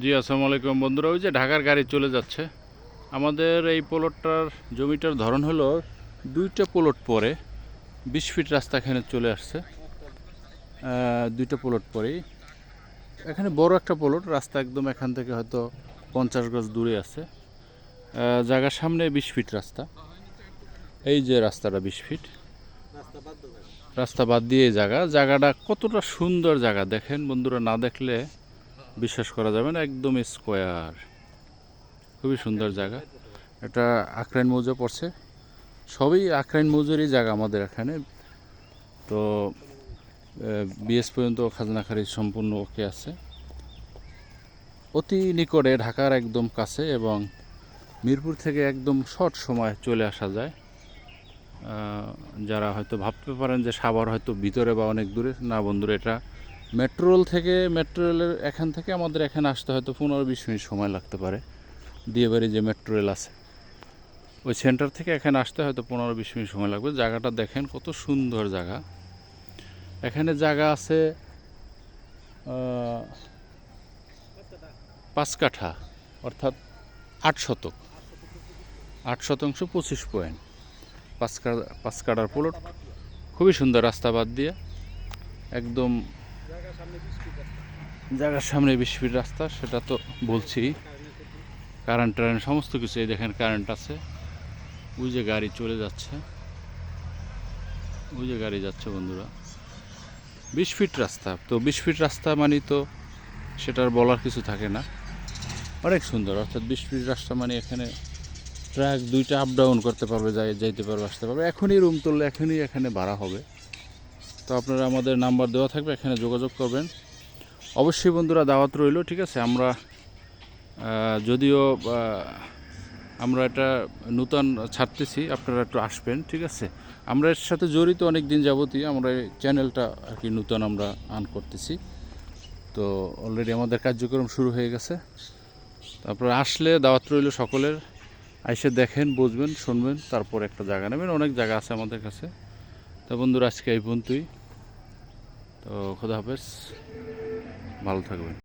জি আসসালামু আলাইকুম বন্ধুরা, ওই যে ঢাকার গাড়ি চলে যাচ্ছে। আমাদের এই পোলটটার জমিটার ধরন হলো দুইটা পোলট পরে, বিশ ফিট রাস্তা এখানে চলে আসছে। দুইটা পোলট পরেই। এখানে বড় একটা পোলট, রাস্তা একদম এখান থেকে হয়তো পঞ্চাশ গজ দূরে আছে। জায়গার সামনে বিশ ফিট রাস্তা। এই যে রাস্তাটা বিশ ফিট। রাস্তা বাদ দিয়ে জায়গা। জায়গাটা কতটা সুন্দর জায়গা, দেখেন বন্ধুরা, না দেখলে বিশ্বাস করা যাবে না, একদম স্কোয়ার খুবই সুন্দর জায়গা। এটা আখরাইন মৌজা পড়ছে। সবই আখরাইন মৌজারই জায়গা আমাদের এখানে। তো বিএস পর্যন্ত খাজনা খারিজ সম্পূর্ণ ওকে আছে। অতি নিকটে, ঢাকার একদম কাছে এবং মিরপুর থেকে একদম শর্ট সময় চলে আসা যায়। যারা হয়তো ভাবতে পারেন যে সাভার হয়তো ভিতরে বা অনেক দূরে, না বন্ধুরা, এটা মেট্রো রেল থেকে, মেট্রো রেলের এখান থেকে আমাদের এখানে আসতে হয়তো পনেরো বিশ মিনিট সময় লাগতে পারে। দিয়ে দিয়েবাড়ি যে মেট্রো রেল আছে। ওই সেন্টার থেকে এখানে আসতে হয়তো পনেরো বিশ মিনিট সময় লাগবে। জায়গাটা দেখেন কত সুন্দর জায়গা। এখানে জায়গা আছে পাঁচ কাঠা, অর্থাৎ আট শতক। আট শতাংশ পঁচিশ পয়েন্ট। পাঁচ কাঠা পাঁচ কাটার প্লট। খুবই সুন্দর রাস্তা বাদ দিয়ে। একদম জায়গার সামনে বিশ রাস্তা, সেটা তো বলছি। কারেন্ট টারেন্ট সমস্ত কিছু, এই দেখেন কারেন্ট আছে। ওই যে গাড়ি চলে যাচ্ছে। ওই যে গাড়ি যাচ্ছে বন্ধুরা। বিশ ফিট রাস্তা, তো বিশ ফিট রাস্তা মানে তো সেটার বলার কিছু থাকে না। অনেক সুন্দর, অর্থাৎ বিশ ফিট রাস্তা মানে এখানে ট্রাক দুইটা আপ ডাউন করতে পারবে, যাই যাইতে পারবে, আসতে পারবে। এখনই রুম তুললে এখনই এখানে ভাড়া হবে। তো আপনারা আমাদের নাম্বার দেওয়া থাকবে, এখানে যোগাযোগ করবেন। অবশ্যই বন্ধুরা দাওয়াত রইল, ঠিক আছে? আমরা যদিও আমরা এটা নূতন ছাড়তেছি, আপনারা একটু আসবেন, ঠিক আছে? আমরা এর সাথে জড়িত অনেক দিন যাবতই, আমরা চ্যানেলটা আর কি নূতন আমরা আন করতেছি। তো অলরেডি আমাদের কার্যক্রম শুরু হয়ে গেছে। তারপরে আসলে দাওয়াত রইল সকলের। আইসে দেখেন, বুঝবেন, শুনবেন, তারপর একটা জায়গা নেবেন। অনেক জায়গা আছে আমাদের কাছে। তো বন্ধুরা, আজকে এই পর্যন্তই। তো খোদা হাফেজ ভালো থাকবেন